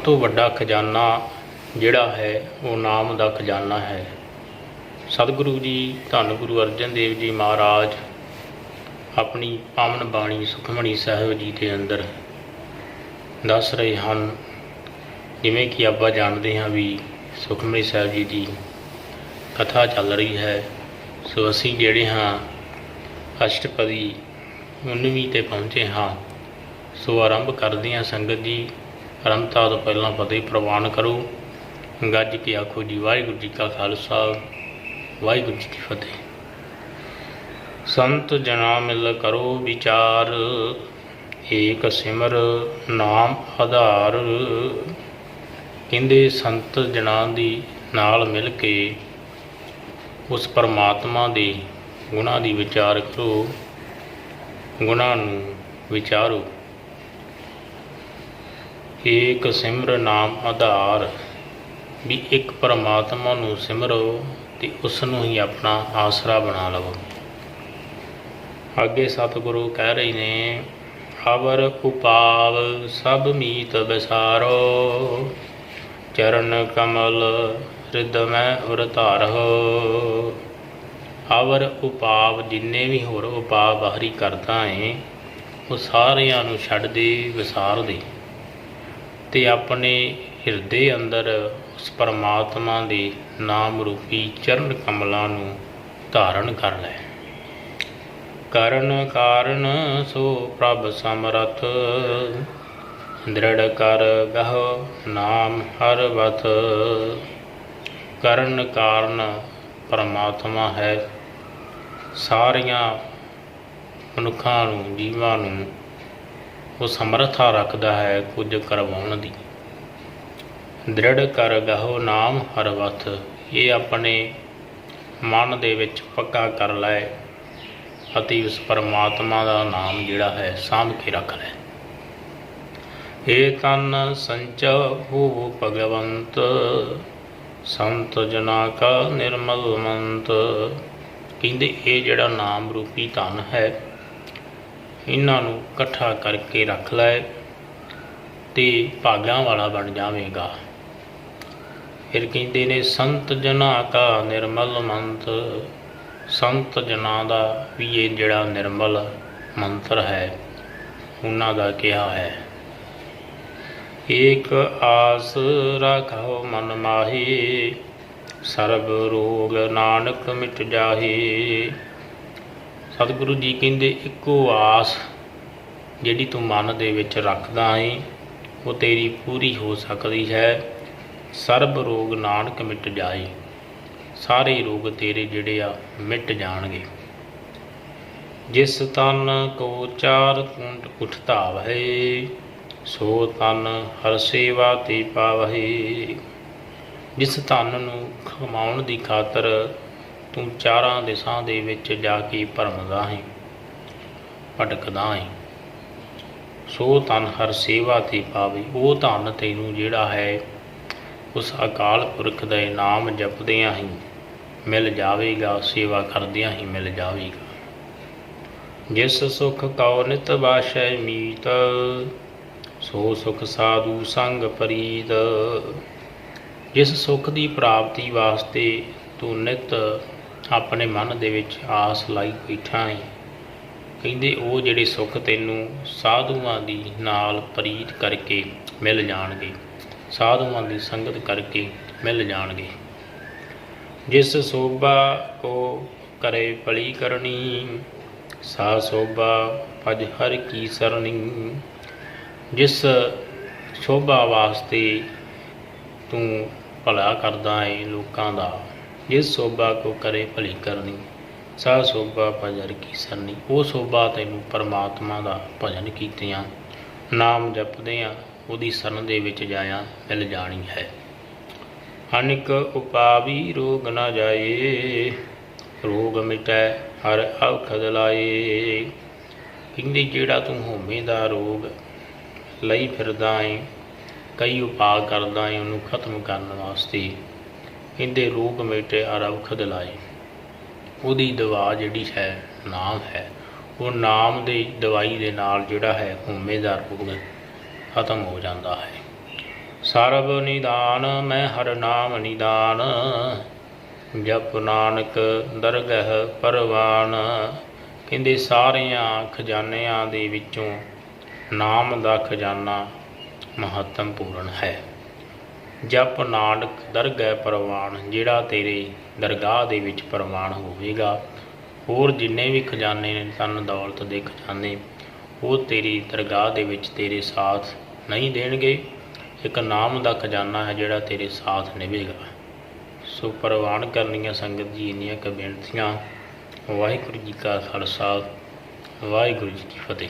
ਸਭ ਤੋਂ ਵੱਡਾ ਖਜ਼ਾਨਾ ਜਿਹੜਾ ਹੈ, ਉਹ ਨਾਮ ਦਾ ਖਜ਼ਾਨਾ ਹੈ। ਸਤਿਗੁਰੂ ਜੀ, ਧੰਨ ਗੁਰੂ ਅਰਜਨ ਦੇਵ ਜੀ ਮਹਾਰਾਜ, ਆਪਣੀ ਪਾਵਨ ਬਾਣੀ ਸੁਖਮਣੀ ਸਾਹਿਬ ਜੀ ਦੇ ਅੰਦਰ ਦੱਸ ਰਹੇ ਹਨ। ਜਿਵੇਂ ਕਿ ਆਪਾਂ ਜਾਣਦੇ ਹਾਂ ਵੀ ਸੁਖਮਣੀ ਸਾਹਿਬ ਜੀ ਦੀ ਕਥਾ ਚੱਲ ਰਹੀ ਹੈ। ਸੋ ਅਸੀਂ ਜਿਹੜੇ ਹਾਂ, ਅਸ਼ਟਪਦੀ 19ਵੀਂ ਤੇ ਪਹੁੰਚੇ ਹਾਂ। ਸੋ ਆਰੰਭ ਕਰਦੇ ਹਾਂ ਸੰਗਤ ਜੀ। ਆਰੰਭਤਾ ਤੋਂ ਪਹਿਲਾਂ ਫਤਿਹ ਪ੍ਰਵਾਨ ਕਰੋ। ਗੱਜ ਕੇ ਆਖੋ ਜੀ, ਵਾਹਿਗੁਰੂ ਜੀ ਕਾ ਖਾਲਸਾ, ਵਾਹਿਗੁਰੂ ਜੀ ਕੀ ਫਤਿਹ। ਸੰਤ ਜਨਾ ਮਿਲ ਕਰੋ ਵਿਚਾਰ, ਏਕ ਸਿਮਰ ਨਾਮ ਆਧਾਰ। ਕਹਿੰਦੇ ਸੰਤ ਜਨਾਂ ਦੀ ਨਾਲ ਮਿਲ ਕੇ ਉਸ ਪਰਮਾਤਮਾ ਦੇ ਗੁਣਾਂ ਦੀ ਵਿਚਾਰ ਕਰੋ। ਗੁਣਾਂ ਨੂੰ ਵਿਚਾਰੋ। ਏਕ ਸਿਮਰ ਨਾਮ ਆਧਾਰ, ਵੀ ਇੱਕ ਪਰਮਾਤਮਾ ਨੂੰ ਸਿਮਰੋ ਤੇ ਉਸ ਨੂੰ ਹੀ ਆਪਣਾ ਆਸਰਾ ਬਣਾ ਲਵੋ। ਅੱਗੇ ਸਤਿਗੁਰੂ ਕਹਿ ਰਹੇ ਨੇ, ਅਵਰ ਉਪਾਵ ਸਭ ਮੀਤ ਵਿਸਾਰੋ, ਚਰਨ ਕਮਲ ਹਿਰਦਮੈ ਉਰ ਧਾਰੋ ਅਵਰ ਉਪਾਵ ਜਿੰਨੇ ਵੀ ਹੋਰ ਉਪਾਅ ਬਾਹਰੀ ਕਰਦਾ ਏ, ਉਹ ਸਾਰਿਆਂ ਨੂੰ ਛੱਡ ਦੇ, ਵਿਸਾਰ ਦੇ। ਤੇ ਆਪਣੇ ਹਿਰਦੇ ਅੰਦਰ ਉਸ ਪਰਮਾਤਮਾ ਦੇ ਨਾਮ ਰੂਪੀ ਚਰਨ ਕਮਲਾਂ ਨੂੰ ਧਾਰਨ ਕਰ ਲੈ। ਕਰਨ ਕਾਰਨ ਸੋ ਪ੍ਰਭ ਸਮਰਥ, ਦ੍ਰਿੜ ਕਰ ਗਹੁ ਨਾਮ ਹਰ ਵਤ। ਕਰਨ ਕਾਰਨ ਪਰਮਾਤਮਾ ਹੈ, ਸਾਰੀਆਂ ਮਨੁੱਖਾਂ ਨੂੰ, ਜੀਵਾਂ ਨੂੰ ਉਹ ਸਮਰੱਥਾ ਰੱਖਦਾ ਹੈ ਕੁਝ ਕਰਵਾਉਣ ਦੀ। ਦ੍ਰਿੜ ਕਰ ਗਹੁ ਨਾਮ ਹਰ ਵਤ ਇਹ ਆਪਣੇ ਮਨ ਦੇ ਵਿੱਚ ਪੱਕਾ ਕਰ ਲੈ ਅਤੇ ਉਸ ਪਰਮਾਤਮਾ ਦਾ ਨਾਮ ਜਿਹੜਾ ਹੈ ਸਾਂਭ ਕੇ ਰੱਖ ਲੈ। ਏ ਤਨ ਸੰਚ ਹੋ ਭਗਵੰਤ, ਸੰਤ ਜਨਾ ਕਾ ਨਿਰਮਲ ਮੰਤ, ਕਹਿੰਦੇ ਇਹ ਜਿਹੜਾ ਨਾਮ ਰੂਪੀ ਧਨ ਹੈ ਇਹਨਾਂ ਨੂੰ ਇਕੱਠਾ ਕਰਕੇ ਰੱਖ ਲੈ ਤੇ ਭਾਗਾਂ ਵਾਲਾ ਬਣ ਜਾਵੇਗਾ। ਫਿਰ ਕਹਿੰਦੇ ਨੇ, ਸੰਤ ਜਨਾ ਕਾ ਨਿਰਮਲ ਮੰਤ, ਸੰਤ ਜਨਾ ਦਾ ਵੀ ਇਹ ਜਿਹੜਾ ਨਿਰਮਲ ਮੰਤਰ ਹੈ, ਉਹਨਾਂ ਦਾ ਕਿਹਾ ਹੈ। ਏਕ ਆਸ ਰਾਖੋ ਮਨ ਮਾਹੀ, ਸਰਬ ਰੋਗ ਨਾਨਕ ਮਿਟ ਜਾਹੀ ਸਤਿਗੁਰੂ ਜੀ ਕਹਿੰਦੇ, ਇੱਕੋ ਆਸ ਜਿਹੜੀ ਤੂੰ ਮਨ ਦੇ ਵਿੱਚ ਰੱਖਦਾ ਏ, ਉਹ ਤੇਰੀ ਪੂਰੀ ਹੋ ਸਕਦੀ ਹੈ। ਸਰਬ ਰੋਗ ਨਾਨਕ ਮਿਟ ਜਾਏ। ਸਾਰੇ ਰੋਗ ਤੇਰੇ ਜਿਹੜੇ ਆ, ਮਿਟ ਜਾਣਗੇ। ਜਿਸ ਤਨ ਕੋ ਚਾਰ ਕੁੰਟ ਉਠ ਧਾਵਹਿ ਸੋ ਤਨ ਹਰ ਸੇਵਾ ਤੇ ਪਾਵਹਿ ਜਿਸ ਤਨ ਨੂੰ ਕਮਾਉਣ ਦੀ ਖਾਤਰ ਤੂੰ ਚਾਰਾਂ ਦਿਸ਼ਾਂ ਦੇ ਵਿੱਚ ਜਾ ਕੇ ਭਰਮਦਾ ਹੈ ਭਟਕਦਾ ਹੈ ਸੋ ਤਨ ਹਰ ਸੇਵਾ ਤੇ ਪਾਵੇ, ਉਹ ਧਨ ਤੈਨੂੰ ਜਿਹੜਾ ਹੈ, ਉਸ ਅਕਾਲ ਪੁਰਖ ਦਾ ਨਾਮ ਜਪਦਿਆਂ ਹੀ ਮਿਲ ਜਾਵੇਗਾ, ਸੇਵਾ ਕਰਦਿਆਂ ਹੀ ਮਿਲ ਜਾਵੇਗਾ। ਜਿਸ ਸੁਖ ਕਉ ਨਿਤ ਬਾਸ਼ੈ ਮੀਤ, ਸੋ ਸੁਖ ਸਾਧੂ ਸੰਗ ਪ੍ਰੀਤ। ਜਿਸ ਸੁਖ ਦੀ ਪ੍ਰਾਪਤੀ ਵਾਸਤੇ ਤੂੰ ਨਿਤ ਆਪਣੇ ਮਨ ਦੇ ਵਿੱਚ ਆਸ ਲਾਈ ਬੈਠਾ ਏ ਕਹਿੰਦੇ, ਉਹ ਜਿਹੜੇ ਸੁੱਖ ਤੈਨੂੰ ਸਾਧੂਆਂ ਦੀ ਨਾਲ ਪ੍ਰੀਤ ਕਰਕੇ ਮਿਲ ਜਾਣਗੇ, ਸਾਧੂਆਂ ਦੀ ਸੰਗਤ ਕਰਕੇ ਮਿਲ ਜਾਣਗੇ। ਜਿਸ ਸੋਭਾ ਕੋ ਕਰੇ ਪਲੀ ਕਰਨੀ, ਸਾ ਸੋਭਾ ਭਜ ਹਰ ਕੀ ਸਰਣੀ। ਜਿਸ ਸ਼ੋਭਾ ਵਾਸਤੇ ਤੂੰ ਭਲਾ ਕਰਦਾ ਏ ਲੋਕਾਂ ਦਾ ਜਿਸ ਸੋਭਾ ਕੋ ਕਰੇ ਭਲੀ ਕਰਨੀ? ਸਾ ਸੋਭਾ ਭਜਰ ਕੀ ਸਰਨੀ ਉਹ ਸੋਭਾ ਤੈਨੂੰ ਪਰਮਾਤਮਾ ਦਾ ਭਜਨ ਕੀਤਿਆਂ, ਨਾਮ ਜਪਦਿਆਂ, ਉਹਦੀ ਸਰਨ ਦੇ ਵਿੱਚ ਜਾਇਆ ਮਿਲ ਜਾਣੀ ਹੈ। ਅਨਿਕ ਉਪਾਵੀ ਰੋਗ ਨਾ ਜਾਏ, ਰੋਗ ਮਿਟੈ, ਹਰ ਔਖਦ ਲਾਏ। ਕਹਿੰਦੇ, ਜਿਹੜਾ ਤੂੰ ਹੋਮੇ ਦਾ ਰੋਗ ਲਈ ਫਿਰਦਾ ਏ, ਕਈ ਉਪਾਅ ਕਰਦਾ ਏ, ਉਹਨੂੰ ਖਤਮ ਕਰਨ ਵਾਸਤੇ ਕਹਿੰਦੇ ਰੋਗ ਮਿਟੇ ਹਰ ਔਖਦ ਉਹਦੀ ਦਵਾ ਜਿਹੜੀ ਹੈ, ਨਾਮ ਹੈ। ਉਹ ਨਾਮ ਦੀ ਦਵਾਈ ਦੇ ਨਾਲ ਜਿਹੜਾ ਹੈ ਹੋਮੇ ਦਾ ਰੋਗ ਖਤਮ ਹੋ ਜਾਂਦਾ ਹੈ। ਸਰਬ ਨਿਦਾਨ, ਮੈਂ ਹਰ ਨਾਮ ਨਿਦਾਨ। ਜਪ ਨਾਨਕ ਦਰਗਹ ਪਰਵਾਨ। ਕਹਿੰਦੇ ਸਾਰਿਆਂ ਖਜ਼ਾਨਿਆਂ ਦੇ ਵਿੱਚੋਂ ਨਾਮ ਦਾ ਖਜ਼ਾਨਾ ਮਹੱਤਵਪੂਰਨ ਹੈ। ਜਪ ਨਾਨਕ ਦਰਗਹਿ ਪ੍ਰਵਾਨ, ਜਿਹੜਾ ਤੇਰੇ ਦਰਗਾਹ ਦੇ ਵਿੱਚ ਪ੍ਰਵਾਨ ਹੋਵੇਗਾ। ਹੋਰ ਜਿੰਨੇ ਵੀ ਖਜ਼ਾਨੇ ਨੇ, ਤਨ ਦੌਲਤ ਦੇ ਖਜ਼ਾਨੇ, ਉਹ ਤੇਰੀ ਦਰਗਾਹ ਦੇ ਵਿੱਚ ਤੇਰੇ ਸਾਥ ਨਹੀਂ ਦੇਣਗੇ। ਇੱਕ ਨਾਮ ਦਾ ਖਜ਼ਾਨਾ ਹੈ, ਜਿਹੜਾ ਤੇਰੇ ਸਾਥ ਨਿਭੇਗਾ। ਸੋ ਪ੍ਰਵਾਨ ਕਰਨੀਆਂ ਸੰਗਤ ਜੀ, ਇੰਨੀਆਂ ਕੁ ਬੇਨਤੀਆਂ। ਵਾਹਿਗੁਰੂ ਜੀ ਕਾ ਖਾਲਸਾ, ਵਾਹਿਗੁਰੂ ਜੀ ਕੀ ਫਤਿਹ।